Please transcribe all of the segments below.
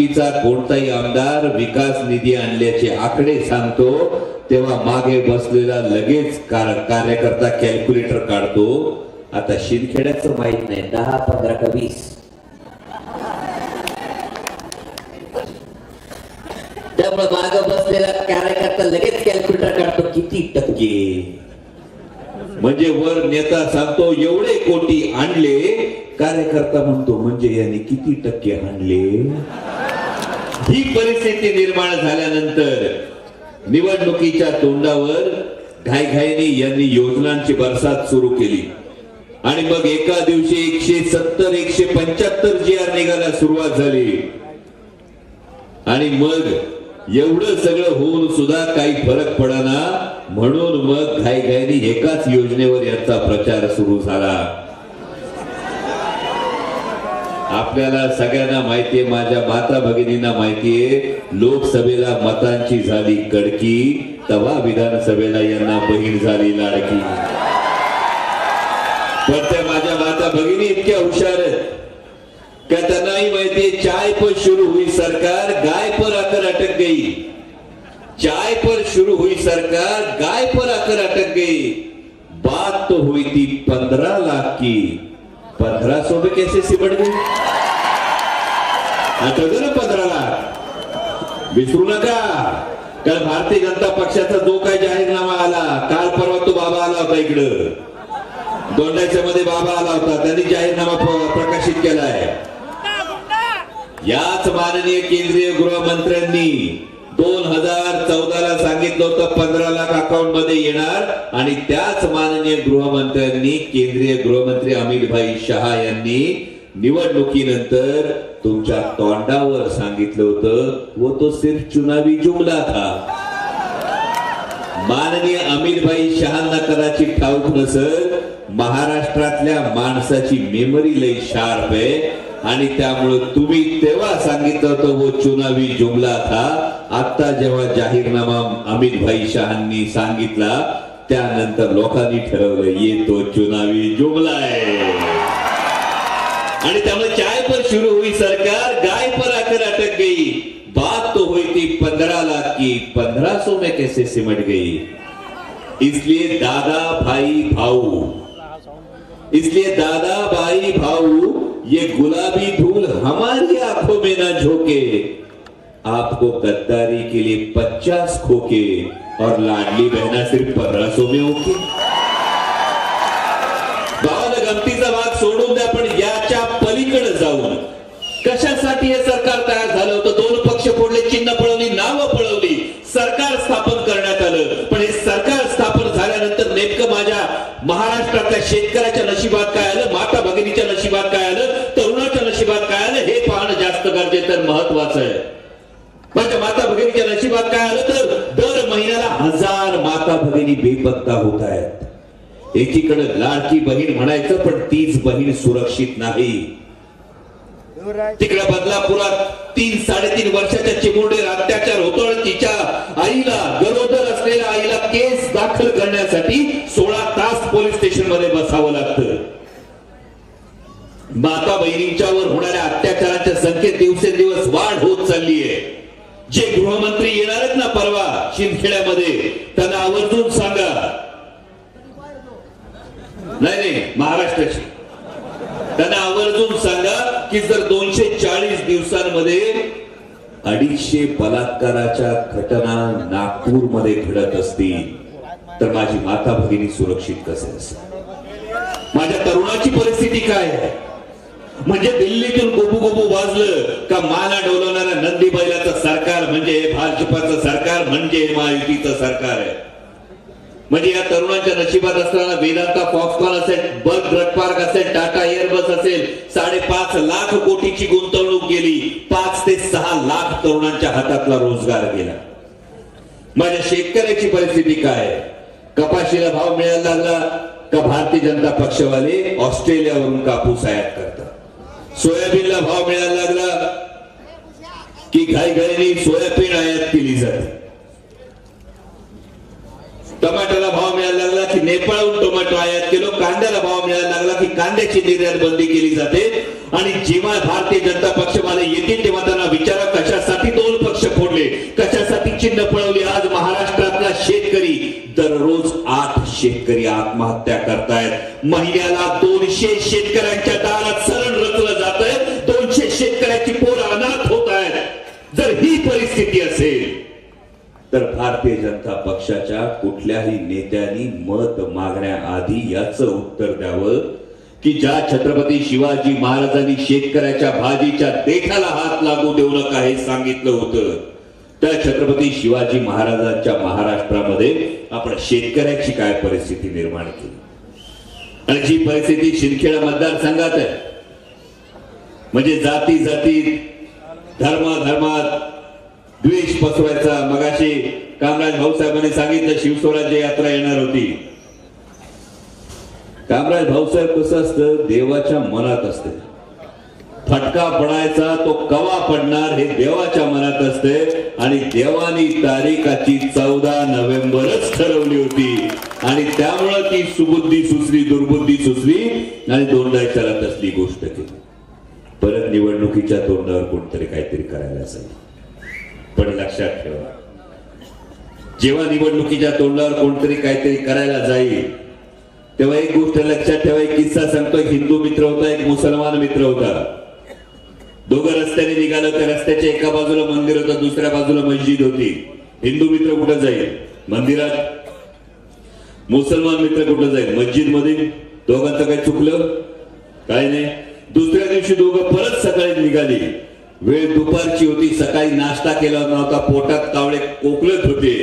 महायुतीचा कोणताही आमदार विकास निधी आणल्याचे आकडे सांगतो तेव्हा मागे बसलेला लगेच कार्यकर्ता कॅल्क्युलेटर काढतो. आता शिरखेड्याचं माहीत नाही दहा पंधरा का वीस. त्यामुळे मागे बसलेला कार्यकर्ता लगेच कॅल्क्युलेटर काढतो किती टक्के? म्हणजे वर नेता सांगतो एवढे कोटी आणले कार्यकर्ता म्हणतो म्हणजे याने किती टक्के आणले? ही परिस्थिती निर्माण झाल्यानंतर निवडणुकीच्या तोंडावर घाईघाईने यांनी योजनांची बरसात सुरू केली. आणि मग एका दिवशी एकशे सत्तर एकशे पंच्याहत्तर जी आर निघायला सुरुवात झाली. आणि मग एवढं सगळं होऊन सुद्धा काही फरक पडना म्हणून मग घाईघाईने एकाच योजनेवर याचा प्रचार सुरू झाला. आपल्याला सगळ्यांना माहितीये माझ्या माता भगिनींना माहितीये लोकसभेला मतांची झाली कडकी तवा विधानसभेला यांना बहीण झाली लाडकी. पण त्या माझ्या माता भगिनी इतक्या हुशार आहेत का त्यांनाही माहितीये चाय पर शुरू हुई सरकार गाय पर आकर अटक गई चाय पर शुरू हुई सरकार गाय पर आकर अटक गई बात तो हुई थी पंद्रह लाख की. पंधरा सौ में कैसे सिमट ना पंधराला. विसरू नका. कारण भारतीय जनता पक्षाचा जो काही जाहीरनामा आला काल परवा तो बाबा आला होता इकडं. दोंडाच्या मध्ये बाबा आला होता त्यांनी जाहीरनामा प्रकाशित केलाय. याच माननीय केंद्रीय गृहमंत्र्यांनी दोन हजार चौदा ला सांगितलं होतं पंधरा लाख अकाउंटमध्ये येणार. आणि त्याच माननीय गृहमंत्र्यांनी केंद्रीय गृहमंत्री अमित भाई शहा यांनी निवडणुकीनंतर तुमच्या तोंडावर सांगितलं होतं व तो सिर्फ चुनावी जुमला था. माननीय अमित भाई शहांना कदाचित ठाऊक नसत महाराष्ट्रातल्या माणसाची मेमरी लई शार्प आहे. आणि त्यामुळे तुम्ही तेव्हा सांगितलं होतं वो चुनावी जुमला था. आता जेव्हा जाहीरनामा अमित भाई शहांनी सांगितला त्यानंतर लोकांनी ठरवलं ये तो चुनावी जुमला आहे आणि त्यामुळे चाय पर शुरू हुई सरकार गाय पर आकर अटक गई. बात तो हुई थी पंद्रह लाख की पंद्रह सौ में कैसे सिमट गई? इसलिए दादा भाई भाऊ इसलिए दादा भाई भाऊ ये गुलाबी धूल हमारी आंखों में ना झोंके। आपको गद्दारी के लिए पचास खोके और लाडली बहना सिर्फ पंद्रह सौ में होके गावाला गमतीचा भाग सोडून द्या पण याच्या पलीकडे जाऊन कशासाठी हे सरकार तयार झालं होतं? दोन पक्ष फोडले चिन्ह पळवली नावं पळवली. सरकार स्थापन करण्यात आलं. पण हे सरकार स्थापन झाल्यानंतर नेमकं माझ्या महाराष्ट्रातल्या शेतकऱ्याच्या नशिबात काय आलं? माता भगिनीच्या नशिबात काय पाहणं तर महत्वाचं आहे. माझ्या माता भगिनीच्या नशिबात काय आलं तर दर महिन्याला हजार माता भगिनी बेपत्ता होत आहेत. एकीकडे लाडकी बहीण म्हणायचं पण तीच बहीण सुरक्षित नाही. तिकडे बदलापुरात तीन साडेतीन वर्षाच्या चिमुरडे अत्याचार होतो तिच्या आईला गरोदर असलेल्या आईला केस दाखल करण्यासाठी सोळा तास पोलीस स्टेशनमध्ये बसावं लागतं. माता बहिणींच्यावर होणाऱ्या अत्याचाराच्या संख्येत दिवसेंदिवस वाढ होत चालली आहे जे गृहमंत्री येणार आहेत ना परवा शिंदखेड्यामध्ये त्यांना आवर्जून सांगा. नाही नाही महाराष्ट्राची. त्यांना आवर्जून सांगा की जर दोनशे चाळीस दिवसांमध्ये अडीचशे बलात्काराच्या घटना नागपूरमध्ये घडत असतील तर माझी माता भगिनी सुरक्षित कसे असेल? माझ्या तरुणाची परिस्थिती काय आहे? म्हणजे दिल्लीतून गोपू गोपू वाजलं का माला डोलवणाऱ्या नंदी बैलाचं सरकार म्हणजे भाजपाचं सरकार म्हणजे महायुतीचं सरकार आहे. म्हणजे या तरुणांच्या नशिबात असताना वेदांता फॉक्सकॉन असेल बस ड्रग असेल टाटा एअरबस असेल साडेपाच लाख कोटीची गुंतवणूक गेली पाच ते सहा लाख तरुणांच्या हातातला रोजगार गेला. माझ्या शेतकऱ्याची परिस्थिती काय? कपाशीला भाव मिळायला लागला का भारतीय जनता पक्षवाले ऑस्ट्रेलियावरून कापूस आयात करतात? सोयाबीनला भाव मिळायला लागला की घाई घाईने सोयाबीन आयात केली जाते. टमाट्याला भाव मिळायला लागला की नेपाळहून टोमॅटो आयात केलो. कांद्याला भाव मिळायला लागला की कांद्याची निर्यात बंदी केली जाते. आणि जेव्हा भारतीय जनता पक्ष मला येतील तेव्हा त्यांना विचारा कशासाठी दोन पक्ष फोडले. कशासाठी चिन्ह पळवली? आज महाराष्ट्रातला शेतकरी दररोज आठ शेतकरी आत्महत्या करतायत. महिन्याला दोनशे शेतकऱ्यांच्या दारात सरण रचलं जात आहे दोनशे शेतकऱ्याची पोरं अनाथ होत आहेत जर ही परिस्थिती असेल तर भारतीय जनता पक्षाच्या कुठल्याही नेत्यांनी मत मागण्याआधी याच उत्तर द्यावं की ज्या छत्रपती शिवाजी महाराजांनी शेतकऱ्याच्या भाजीच्या देठाला हात लागू देऊ नका हे सांगितलं होतं. त्या छत्रपती शिवाजी महाराजांच्या महाराष्ट्रामध्ये आपण शेतकऱ्याची काय परिस्थिती निर्माण केली? आणि जी परिस्थिती शिंदखेडा मतदारसंघात आहे म्हणजे जाती जाती धर्मा धर्मात द्वेष पसरवायचा. मगाशी कामराज भाऊसाहेबांनी सांगितलं शिवस्वराज्य यात्रा येणार होती. कामराज भाऊसाहेब कसं असतं? देवाच्या मनात असते. फटका पडायचा तो कवा पडणार हे देवाच्या मनात असते. आणि देवानी तारीखाची चौदा नोव्हेंबरच ठरवली होती. आणि त्यामुळं ती सुबुद्धी सुचली दुर्बुद्धी सुचली आणि दोंडायच्याला असली गोष्ट केली. परत निवडणुकीच्या तोंडावर कोणतरी काहीतरी करायला असेल. पण लक्षात ठेवा. जेव्हा निवडणुकीच्या तोंडावर कोणतरी काहीतरी करायला जाईल तेव्हा एक गोष्ट लक्षात ठेवा एक किस्सा सांगतो एक हिंदू मित्र होता एक मुसलमान मित्र होता. दोघं रस्त्याने निघालं तर रस्त्याच्या एका बाजूला मंदिर होतं दुसऱ्या बाजूला मस्जिद होती. हिंदू मित्र कुठं जाईल? मंदिरात. मुसलमान मित्र कुठं जाईल? मस्जिदमध्ये दोघांचं काही चुकलं? काय नाही. दुसऱ्या दिवशी दोघं परत सकाळी निघाली. वेळ दुपारची होती सकाळी नाश्ता केला नव्हता पोटात कावळे कोकलत होते.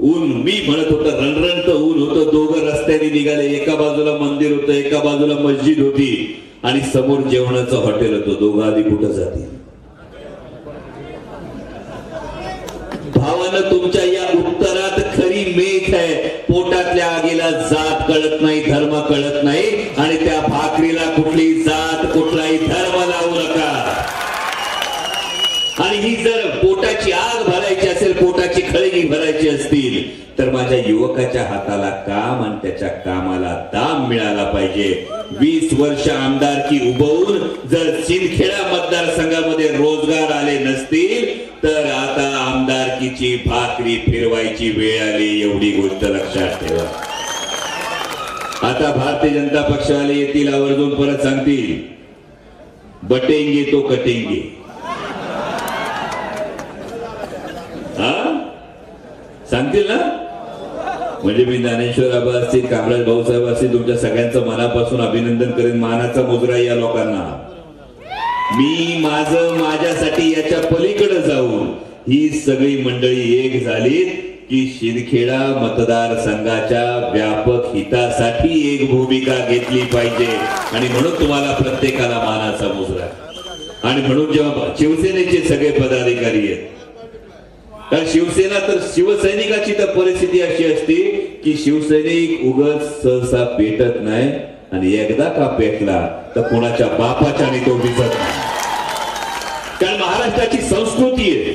ऊन मी म्हणत होतं रणरणत ऊन होतं दोघं रस्त्याने निघाले एका बाजूला मंदिर होतं एका बाजूला मस्जिद होती. आणि समोर जेवणाचं हॉटेल होतं दोघं आधी कुठं जाते भावानं तुमच्या या उत्तरात खरी मेघ आहे. पोटातल्या आगीला जात कळत नाही धर्म कळत नाही. आणि त्या भाकरीला कुठली जात कुठलाही धर्म लावू नका आणि ही जर पोटाची आग भरायची असेल पोटाची भरायची असतील तर माझ्या युवकाच्या हाताला काम आणि त्याच्या कामाला दाम मिळाला पाहिजे. वीस वर्ष आमदारकी उभवून जर सिंदखेडा मतदारसंघामध्ये रोजगार आले नसतील तर आता आमदारकीची भाकरी फिरवायची वेळ आली एवढी गोष्ट लक्षात ठेवा. आता भारतीय जनता पक्षवाले येतील आवर्जून परत सांगतील बटेंगे तो कटेंगे. सांगतील ना? म्हणजे मी ज्ञानेश्वर आबा असतील कामराज भाऊसाहेब असतील तुमच्या सगळ्यांचं मनापासून अभिनंदन करेन. मानाचा मुजरा या लोकांना. मी माझ माझ्यासाठी याच्या पलीकडे जाऊन ही सगळी मंडळी एक झाली की शिरखेडा मतदारसंघाच्या व्यापक हितासाठी एक भूमिका घेतली पाहिजे. आणि म्हणून तुम्हाला प्रत्येकाला मानाचा मुजरा आणि म्हणून जेव्हा शिवसेनेचे सगळे पदाधिकारी आहेत शिवसेना तर शिवसैनिकाची तर परिस्थिती अशी असते की शिवसैनिक उगत सहसा पेटत नाही आणि एकदा का पेटला तर कोणाच्या बापाच्याने तो दिसत नाही. कारण महाराष्ट्राची संस्कृती आहे.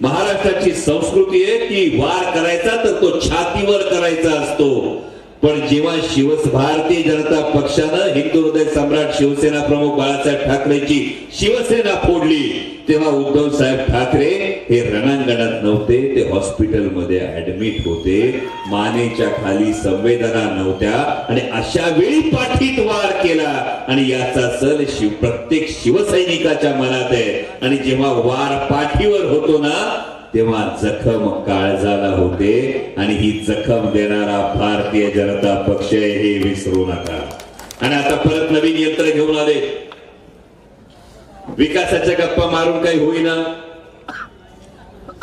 महाराष्ट्राची संस्कृती आहे की वार करायचा तर तो छातीवर करायचा असतो. पण जेव्हा शिव भारतीय जनता पक्षानं हिंदू हृदय सम्राट शिवसेना प्रमुख बाळासाहेब ठाकरेची शिवसेना फोडली तेव्हा उद्धव साहेब ठाकरे हे रणांगणात नव्हते ते हॉस्पिटलमध्ये ऍडमिट होते मानेच्या खाली संवेदना नव्हत्या आणि अशा वेळी पाठीत वार केला आणि याचा सल शिव प्रत्येक शिवसैनिकाच्या मनात आहे. आणि जेव्हा वार पाठीवर होतो ना तेव्हा जखम काळजाला होते आणि ही जखम देणारा भारतीय जनता पक्ष हे विसरू नका. आणि आता परत नवीन यंत्र घेऊन आले. विकासाच्या गप्पा मारून काही होईना.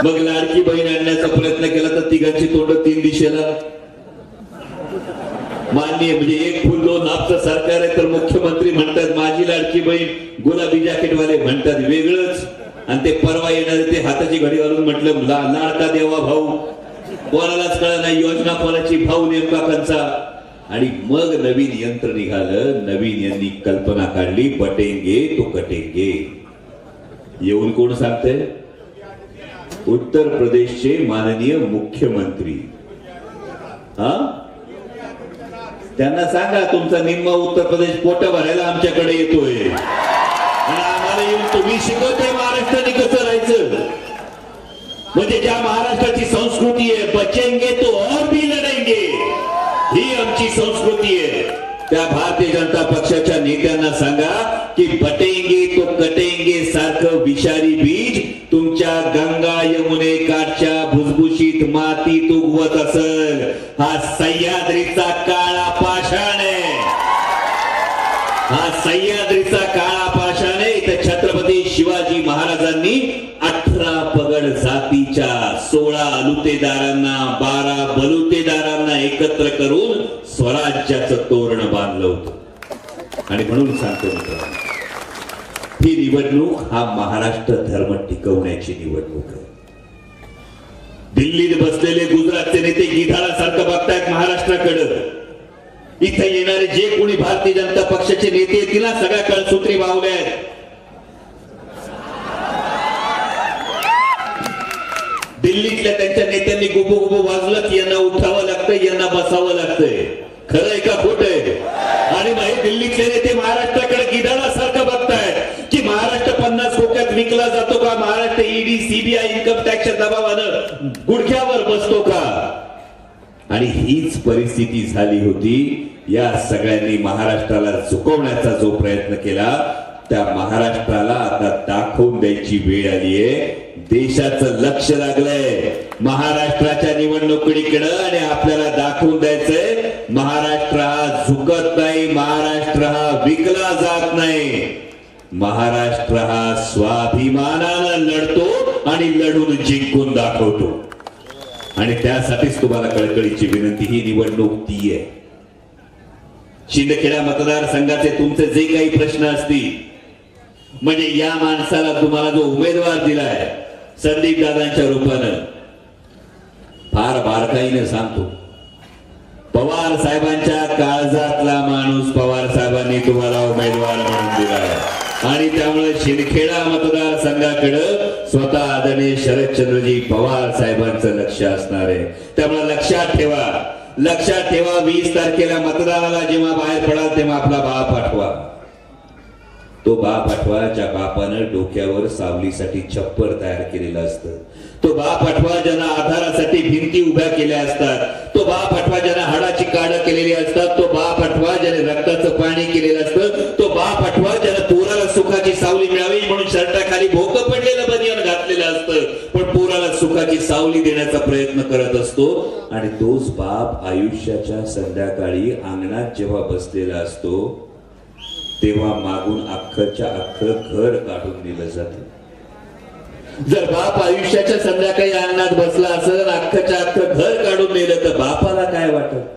मग लाडकी बहीण आणण्याचा प्रयत्न केला तर तिघांची तोंड तीन दिशेला. माननीय म्हणजे एक फुल दोन हापचं सरकार आहे तर मुख्यमंत्री म्हणतात माझी लाडकी बहीण गुलाबी जॅकेटवाले म्हणतात वेगळंच. आणि ते परवा येणारे ते हाताची घडी घालून म्हटलं लाडका देवा भाऊ. कोणालाच कळलं नाही योजना कोणाची भाऊ नेमका कंचा आणि मग नवीन यंत्र निघालं नवीन यांनी कल्पना काढली बटेंगे तो कटेंगे. येऊन कोण सांगते उत्तर प्रदेशचे माननीय मुख्यमंत्री. हा? त्यांना सांगा तुमचा निम्मा उत्तर प्रदेश पोट भरायला आमच्याकडे येतोय. आणि आम्हाला येऊन तुम्ही शिकवतोय महाराष्ट्राने कसं राहायचं. म्हणजे ज्या महाराष्ट्राची संस्कृती आहे बचेंगे तो और भी लढेंगे ही आमची संस्कृती आहे. त्या भारतीय जनता पक्षाच्या नेत्यांना सांगा की बटेंगे तो कटेंगे सारखं विषारी बीज तुमच्या गंगा यमुने काठच्या भुसभुशीत मातीत उगवत असल. हा सह्याद्रीचा सोळा बारा बलुतेदारांना एकत्र करून स्वराज्याचं तोरण बांधलं होतं. आणि म्हणून सांगतो मित्रांनो ही निवडणूक हा महाराष्ट्र धर्म टिकवण्याची निवडणूक आहे. दिल्लीत बसलेले गुजरातचे नेते गिधाळासारखं बघतायत महाराष्ट्राकडं. इथे येणारे जे कोणी भारतीय जनता पक्षाचे नेते तिला सगळ्या कळसूत्री वावल्या आहेत. दिल्लीतल्या त्यांच्या नेत्यांनी गुबो गुबो वाजलं की यांना उठावं लागतंय यांना बसावं लागतंय. खरं आहे का खोट आहे? आणि माहिती दिल्लीतले नेते महाराष्ट्राकडे गिधाडासारखं बघतायत की महाराष्ट्र पन्नास कोट्यात विकला जातो का? महाराष्ट्र ईडी सीबीआय इन्कम टॅक्सच्या दबावानं गुडघ्यावर बसतो का? आणि हीच परिस्थिती झाली होती. या सगळ्यांनी महाराष्ट्राला चुकवण्याचा जो प्रयत्न केला त्या महाराष्ट्राला आता दाखवून द्यायची वेळ आली आहे देशाचं लक्ष लागलंय. महाराष्ट्राच्या निवडणुकीकडं आणि आपल्याला दाखवून द्यायचंय महाराष्ट्र हा झुकत नाही महाराष्ट्र हा विकला जात नाही. महाराष्ट्र हा स्वाभिमानानं लढतो आणि लढून जिंकून दाखवतो. आणि त्यासाठीच तुम्हाला कळकळीची विनंती ही निवडणूक ती आहे शिंदखेडा मतदारसंघाचे तुमचे जे काही प्रश्न असतील म्हणजे या माणसाला तुम्हाला जो उमेदवार दिलाय संदीप दादांच्या रूपानं फार बारकाईने सांगतो. पवार साहेबांच्या काळजातला माणूस पवार साहेबांनी तुम्हाला उमेदवार म्हणून दिला आणि त्यामुळे शिरखेडा मतदारसंघाकडं स्वतः आदरणीय शरदचंद्रजी पवार साहेबांचं लक्ष असणार आहे. त्यामुळे लक्षात ठेवा लक्षात ठेवा वीस तारखेला मतदानाला जेव्हा बाहेर पडाल तेव्हा आपला बाप पाठवा तो बाप आठवा ज्या बापानं डोक्यावर सावलीसाठी छप्पर तयार केलेलं असतं. तो बाप आठवा ज्यांना आधारासाठी भिंती उभ्या केल्या असतात. तो बाप आठवा ज्यांना हाडाची काढ केलेली असतात. तो बाप आठवा ज्याने रक्ताचं पाणी केलेलं असतं. तो बाप आठवा ज्यानं पोराला सुखाची सावली मिळावी म्हणून शर्टाखाली भोक पडलेलं बनियान घातलेलं असतं. पण पोराला सुखाची सावली देण्याचा प्रयत्न करत असतो आणि तोच बाप आयुष्याच्या संध्याकाळी अंगणात जेव्हा बसलेला असतो तेव्हा मागून अख्खच्या अख्ख घर काढून दिलं जात. जर बाप आयुष्याच्या संध्याकाळी अंगणात बसला असेल अख्खच्या अख्ख घर काढून दिलं तर बापाला काय वाटत?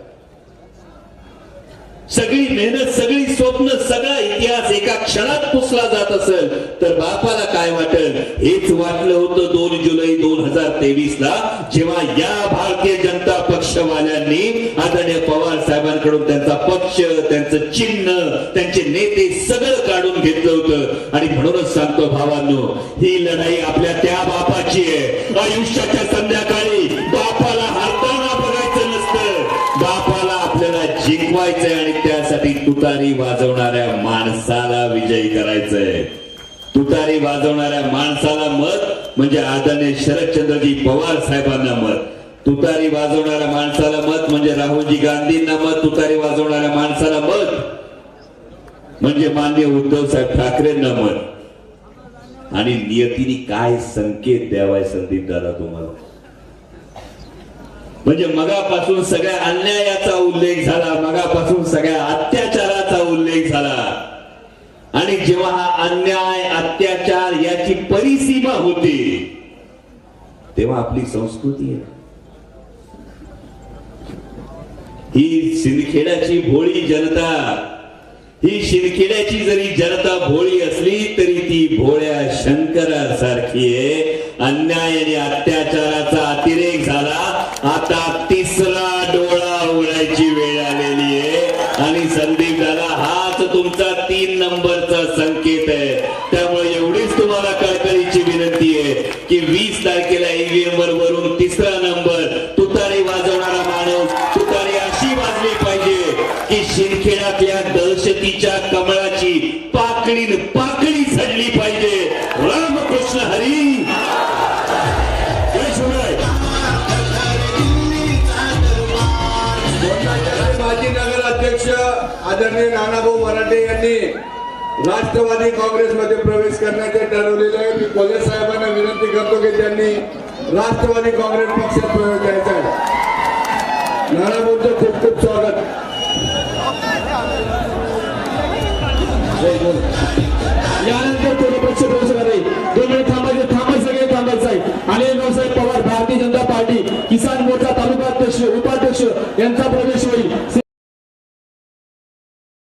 सगळी मेहनत सगळी स्वप्न सगळा इतिहास एका क्षणात पुसला जात असेल तर बापाला काय वाटेल? हेच वाटलं होतं दोन जुलै दोन हजार तेवीस ला जेव्हा या भारतीय जनता पक्षवाल्यांनी आदरणीय पवार साहेबांकडून त्यांचा पक्ष त्यांचं चिन्ह त्यांचे नेते सगळं काढून घेतलं होतं. आणि म्हणूनच सांगतो भावांनो ही लढाई आपल्या त्या बापाची आहे. आयुष्याच्या संध्या तुतारी वाजवणाऱ्या माणसाला विजयी करायचंय. तुतारी वाजवणाऱ्या माणसाला मत म्हणजे आदरणीय शरदचंद्रजी पवार साहेबांना मत. तुतारी वाजवणाऱ्या माणसाला मत म्हणजे राहुलजी गांधींना मत. तुतारी वाजवणाऱ्या माणसाला मत म्हणजे मान्य उद्धव साहेब ठाकरेंना मत. आणि नियतीने काय संकेत द्यावाय संदीप दादा तुम्हाला? म्हणजे मगापासून सगळ्या अन्यायाचा उल्लेख झाला मगापासून सगळ्या अत्याचार त्याचा उल्लेख झाला. आणि जेव्हा हा अन्याय अत्याचार याची परिसीमा होती तेव्हा आपली संस्कृती आहे. ही सिंदखेड्याची भोळी जनता ही शिरखेड्याची जरी जनता भोळी असली तरी ती भोळ्या शंकरासारखी आहे. अन्याय आणि अत्याचाराचा अतिरेक झाला. आता तिसरा डोळा उघडायची तीन नंबरचा संकेत आहे. त्यामुळे एवढीच तुम्हाला कळकळीची विनंती आहे की वीस तारखेला ईव्हीएम वर वरून तिसरा नंबर तुतारी वाजवणारा माणूस तुतारी अशी वाजली पाहिजे की शिंदखेड्यातल्या दहशतीच्या कमळाची पाकडी पाकडी झडली पाहिजे. रामकृष्ण हरी! आदरणीय नानाभाऊ मराठे यांनी राष्ट्रवादी काँग्रेसमध्ये प्रवेश करण्याचे ठरवलेले आहे. मी कोल्हे साहेबांना विनंती करतो की त्यांनी राष्ट्रवादी काँग्रेस पक्षात प्रवेश द्यायचा आहे. नाना नानाभाऊंचं खूप खूप स्वागत. यानंतर तो पक्ष प्रवेश आहे दोन मिनिट थांबायचे थांबायचं सगळे थांबायचं आहे आणि रावसाहेब पवार भारतीय जनता पार्टी किसान मोर्चा तालुका अध्यक्ष उपाध्यक्ष यांचा